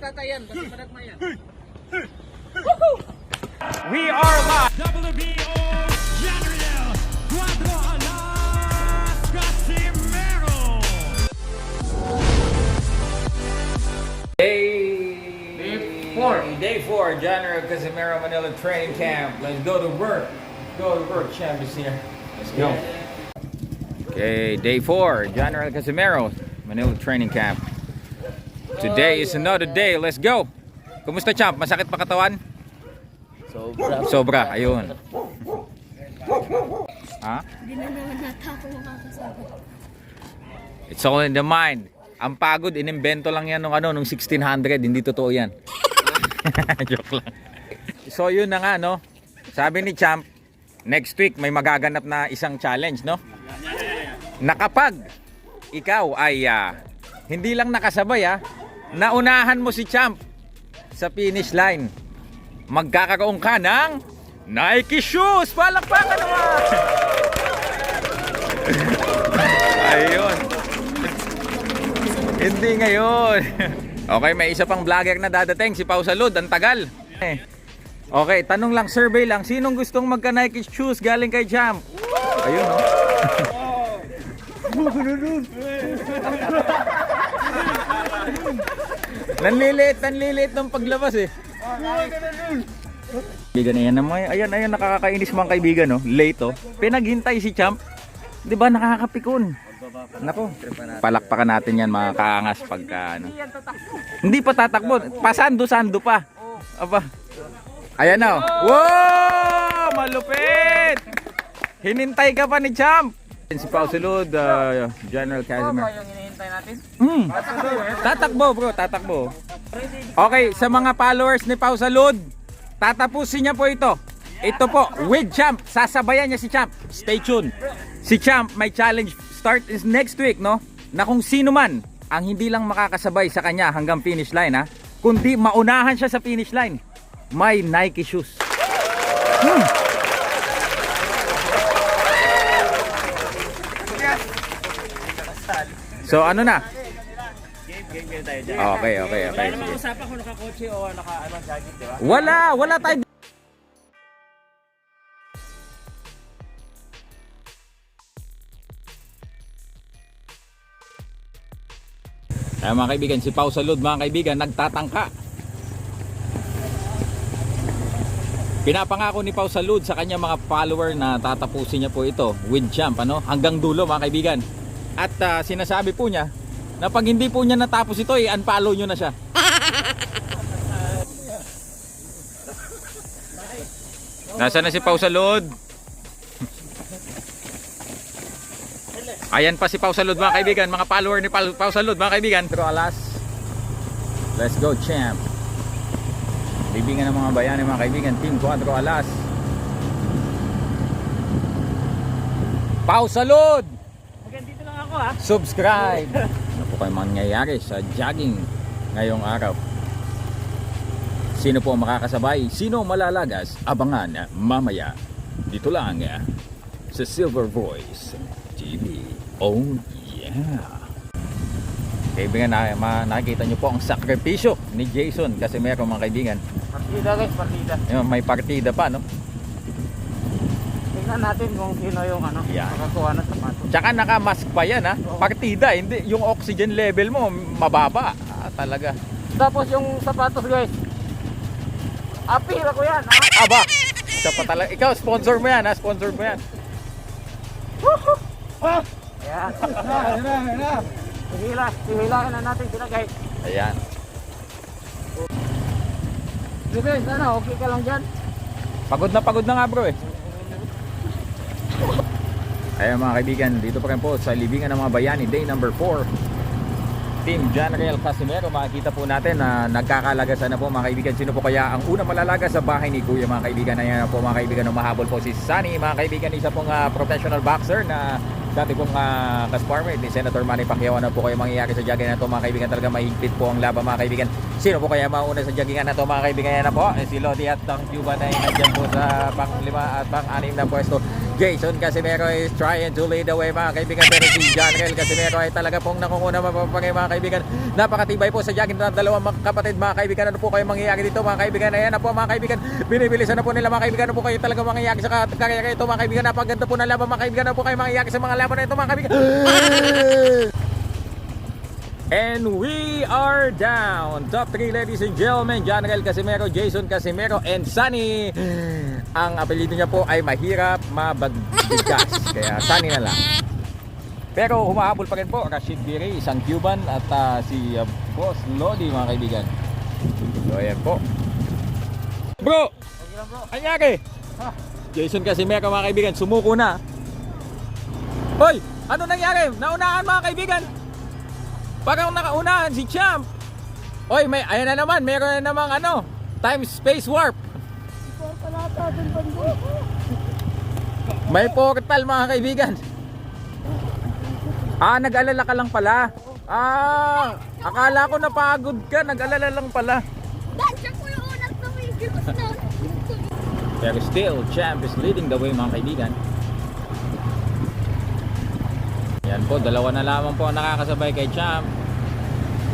tatayan, basta managmayan. We are live! WBO Janriel Cuatro Alas Casimero. Day... Day four. Day 4, General Casimiro Manila Training Camp. Let's go to work. Go to work, champ is here. Let's go. Okay, day 4, General Casimiro Manila Training Camp. Today is another day. Let's go. Kumusta, champ? Masakit pa katawan? Sobra. Sobra, ayun. Ha? Hindi na naman nata ako makakasabot. It's all in the mind. Ang pagod, inimbento lang yan nung ano, nung 1600. Hindi totoo yan. Joke lang. So yun na nga, no? Sabi ni Champ, next week may magaganap na isang challenge, no? Na kapag ikaw ay ah, hindi lang nakasabay, ah, naunahan mo si Champ sa finish line, magkakaroon ka ng Nike shoes! Palakpakan naman! Ayun. Hindi ngayon. Okay, may isa pang vlogger na dadating, si Pau Salud, ang tagal. Okay, tanong lang, survey lang, sinong gustong magka Nike shoes galing kay Champ? Ayun, no? nanlilit, nanlilit ng paglabas eh. Kaibigan na yan. Ayan, ayan, nakakainis mga kaibigan, no? Late, oh. Pinaghintay si Champ. Di ba nakakapikon? Nako, palakpakan natin yan mga kaangas pagka ano. Hindi pa tatakbo, pasando-sando pa. Aba. Ayan na. oh. Wow! Malupit! Hinintay ka pa ni Champ. Si Pao Silud, uh, General Casimir. Natin? Mm. Tatakbo bro, tatakbo. Okay, sa mga followers ni Pau Salud, tatapusin niya po ito. Ito po, with Champ, sasabayan niya si Champ. Stay tuned. Si Champ, may challenge start is next week, no? Na kung sino man ang hindi lang makakasabay sa kanya hanggang finish line, ha? Kundi maunahan siya sa finish line, may Nike shoes. Hmm. So ano na? Okay, okay, okay. Sige. usapan kung nakakotse o naka ano, jacket, di ba? Wala, wala tayo. Kaya mga kaibigan, si Pau Salud mga kaibigan, nagtatangka. Pinapangako ni Pau Salud sa kanya mga follower na tatapusin niya po ito with champ ano, hanggang dulo mga kaibigan. At ah, sinasabi po niya na pag hindi po niya natapos ito, i-unfollow niyo na siya. Nasaan na si Pau Salud? Ayan pa si Pau Salud mga kaibigan, mga follower ni Pau, Pau Salud mga kaibigan. Pero alas, let's go champ. Bibingan ng mga bayani mga kaibigan, Team 4 alas. Pau Salud! Ako ha. Subscribe! Ano po kayo mangyayari sa jogging ngayong araw? Sino po ang makakasabay? Sino ang malalagas? Abangan mamaya. Dito lang eh, sa Silver Voice TV. Oh yeah! Kaibigan, na, ma, nakikita nyo po ang sakripisyo ni Jason kasi meron mga kaibigan. Partida guys, partida. Ayun, May partida pa, no? Tingnan natin kung sino yung ano, Yan. nakakuha ng sapatos. Tsaka naka-mask pa yan, ha? Partida, hindi. Yung oxygen level mo, mababa. Ah, talaga. Tapos yung sapatos guys, apira ko yan ha. Aba! Isa pa talaga. Ikaw, sponsor mo yan, ha? Sponsor mo yan. Ayan. Hihila, hihilahin na natin sila guys. Ayan. Sige guys, ano, okay ka lang dyan? Pagod na pagod na nga bro eh. Ayan mga kaibigan, dito pa rin po sa Libingan ng mga Bayani, day number 4. Team General Casimero, makikita po natin na nagkakalagasan na po mga kaibigan. Sino po kaya ang unang malalaga sa bahay ni Kuya mga kaibigan? Ayan po mga kaibigan, umahabol po si Sunny. Mga kaibigan, isa pong ah, professional boxer na dati pong uh, kasparmer ni Senator Manny Pacquiao. Ano po kayo mangyayari sa jagay na to mga kaibigan? Talaga mahigpit po ang laban mga kaibigan. Sino po kaya mauna sa joggingan na to mga kaibigan yan na po? Eh, si Lodi at ang Cuban ay nandyan po sa pang lima at pang anim na pwesto. Jason Casimero is trying to lead the way mga kaibigan pero si John Rel Casimero ay talaga pong nakunguna mapapangay mga kaibigan. Napakatibay po sa jogging ng dalawang kapatid mga kaibigan. Ano po kayo mangyayari dito mga kaibigan? Ayan na po mga kaibigan. Binibilisan na po nila mga kaibigan. Ano po kayo talaga mangyayari sa karera ito mga kaibigan? Napaganda po ng laban mga kaibigan. Ano po kayo mangyayari sa mga laban na ito mga kaibigan? And we are down. Top 3 ladies and gentlemen. John Rel Casimero, Jason Casimero, and Sunny. Ang apelido niya po ay mahirap mabagbigas. Kaya Sunny na lang. Pero humahabol pa rin po Rashid Biri, isang Cuban at ah, si ah, Boss Lodi mga kaibigan. So ayan po. Bro! Anyari? Jason Casimero mga kaibigan, sumuko na. Hoy! Ano nangyari? Naunahan mga kaibigan! Parang nakaunahan si Champ. Oy, may ayan na naman, meron na namang ano, time space warp. May portal mga kaibigan. Ah, nag-alala ka lang pala. Ah, akala ko napagod ka, nag-alala lang pala. Dahil siya po yung unang tumigil sa Pero still, Champ is leading the way mga kaibigan. Yan po, dalawa na lamang po nakakasabay kay Champ.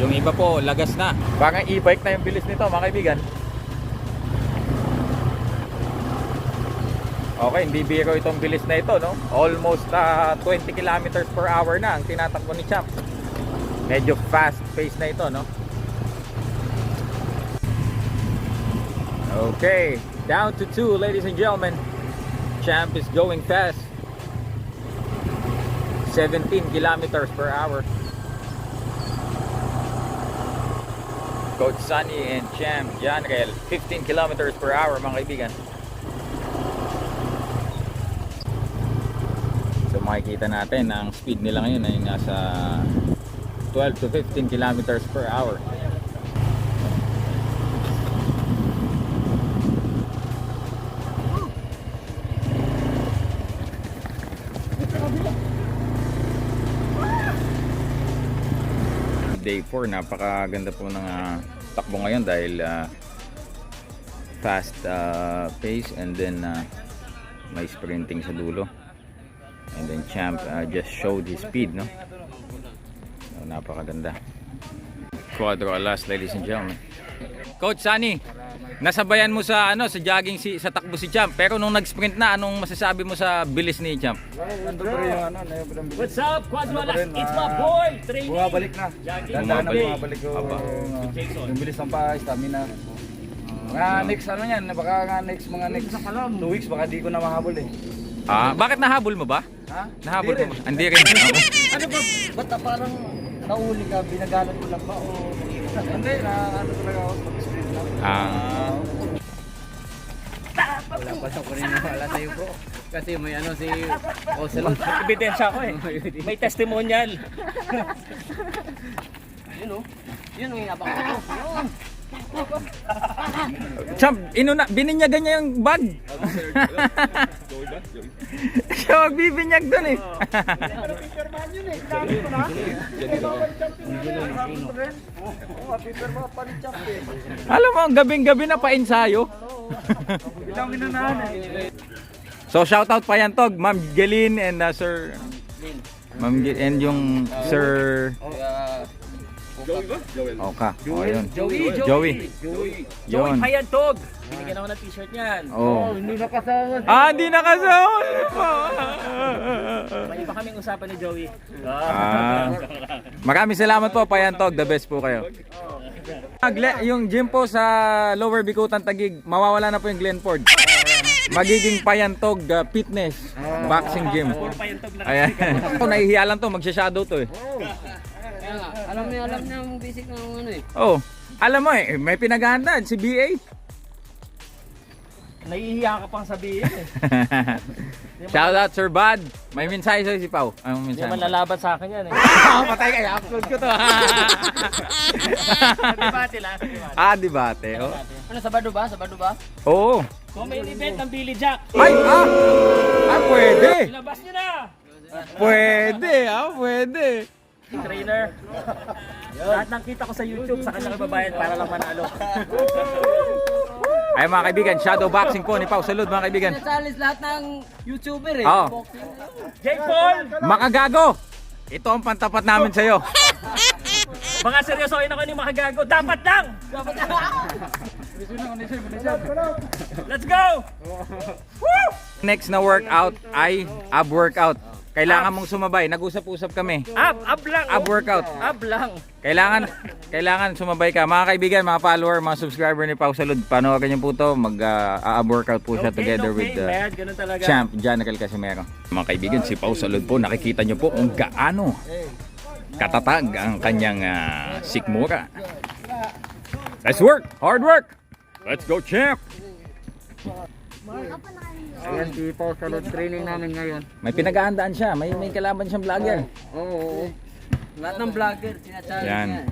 Yung iba po, lagas na. Parang e-bike na yung bilis nito mga kaibigan. Okay, hindi biro itong bilis na ito, no? Almost ah, 20 kilometers per hour na ang tinatakbo ni Champ. Medyo fast pace na ito, no? Okay, down to two, ladies and gentlemen. Champ is going fast. 17 kilometers per hour. Coach Sunny and Champ Janrel, 15 kilometers per hour mga kaibigan. So makikita natin na ang speed nila ngayon ay nasa 12 to 15 kilometers per hour. Day 4 napakaganda po ng ah, takbo ngayon dahil ah, fast ah, pace and then ah, may sprinting sa dulo. And then champ ah, just showed his speed no? So, napakaganda. Quadro alas ladies and gentlemen Coach Sunny nasabayan mo sa ano sa jogging si sa takbo si Champ pero nung nag-sprint na anong masasabi mo sa bilis ni Champ What's up, Quadwala? It's my boy, training. Bumabalik na. Dandahan na Bumabalik. yung, Aba. uh, yung bilis ng pa, stamina. Mga next ano yan, baka nga next mga next 2 weeks baka di ko na mahabol eh. ah bakit nahabol mo ba Ha? nahabol mo ba hindi rin. Ano ba? Ba't na parang nauli ka, binagalan ko lang ba o Hindi, na ano talaga ako lang. ah Wala pa sa paniniwala sa'yo bro. Kasi may ano si Ocelot. Ebidensya ko eh. May testimonial. Yun o. Yun ang inabang ko. Yun. Champ, inuna, bininyagan niya yung bag. Siya magbibinyag doon eh. Alam mo, gabing-gabi na pa-ensayo. So shoutout pa yan Tog, Ma'am Gelin and uh, Sir Ma'am and yung Sir Oka. Oh, yun. Joey, Joey. Joey Yun. Payantog. Binigyan ako ng t-shirt niyan. Oh. Hindi nakasama. Ah, hindi nakasama pa. May iba kaming usapan ni Joey. Ah. Maraming salamat po, Payantog. The best po kayo. Ah, Gle- yung gym po sa Lower Bikutan Tagig, mawawala na po yung Glenford. Magiging Payantog uh, Fitness Boxing Gym. Payantog lang. Ayan. Ito, nahihiya lang to, magsha-shadow to eh. Alam niya, alam niya ang basic ng ano eh. Oh, alam mo eh, may pinaghahandaan si BA. Nahihiya ka pang sabihin eh. Shout out Sir Bad. May mensahe sa'yo si Pau. Anong Hindi mensahe? man lalaban sa akin yan eh. Ah, patay kayo. Upload ko to. Debate lang. debate. ah, debate. Oh. Ano, Sabado ba? Sabado ba? Oo. Kung may event ng Billy Jack, Ay, ah! Ah, pwede. ilabas niyo na! Pwede, ah, pwede. Trainer. Lahat ng kita ko sa YouTube, sa kanya babayad para lang manalo. Ay mga kaibigan, shadow boxing po ni Pau Salud mga kaibigan. Challenge lahat ng YouTuber eh. Oh, Jake Paul! makagago. Ito ang pantapat namin sa iyo. Mga seryosohin ako ni Makagago. Dapat lang! Let's go! Next na workout ay ab workout. Kailangan mong sumabay. Nag-usap-usap kami. Up, up lang. Ab workout. Up lang. Kailangan kailangan sumabay ka. Mga kaibigan, mga follower, mga subscriber ni Pau Salud, panoodin niyo po to. Mag uh, ab workout po siya together no with pain, uh, man. Ganun talaga. Champ Janacal Casimero. Mga kaibigan, si Pau Salud po, nakikita niyo po kung gaano katatag ang kanyang ah, sikmura. Let's work! Hard work! Let's go, champ! Ayan si Pau Salud training namin ngayon. May pinag-aandaan siya. May may kalaban siyang vlogger. Oo. oo. Lahat ng vlogger, sinachallenge Yan. niya.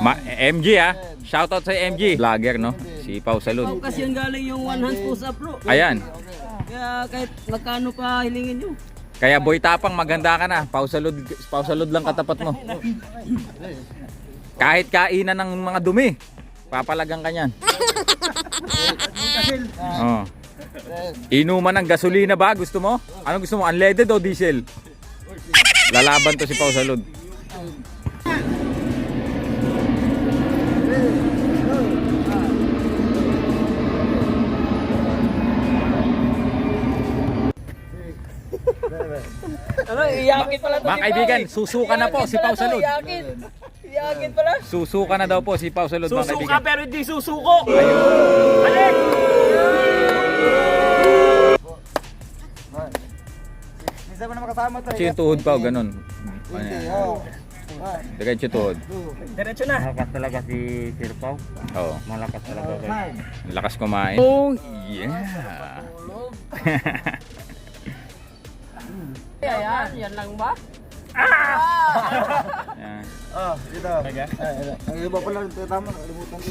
Ma MG ah. Shoutout sa MG. Vlogger no. Si Pau Salud. Kasi yung galing yung one hand push up bro. Ayan. Kaya kahit magkano pa hilingin nyo. Kaya boy tapang maganda ka na. Pau Salud, Pau Salud lang katapat mo. Kahit kainan ng mga dumi. Papalagang ka niyan. Inuman ng gasolina ba? Gusto mo? Ano gusto mo? Unleaded o diesel? Lalaban to si Pau Salud. Ano, iyakin pala to Mga kaibigan, susuka na po si Pau Salud. Iyakin. Iyakin pala. Susuka na daw po si Pau Salud mga Susuka kaibigan. pero hindi susuko. Balik! Minsan mo na makasama. Kasi yung tuhod pa, ganun. Ano yan? Diretso tuhod. Diretso na. Malakas talaga si Sir Pau. Oo. Malakas talaga. Ang Lakas kumain. Oh, yeah. Ayan, yan lang ba? Yan. Ah, dito. Ang iba pala, tama, nakalimutan ko.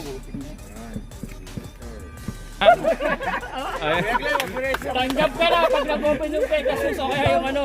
Tanggap ka na pag nag-open yung Pegasus o kaya yung ano.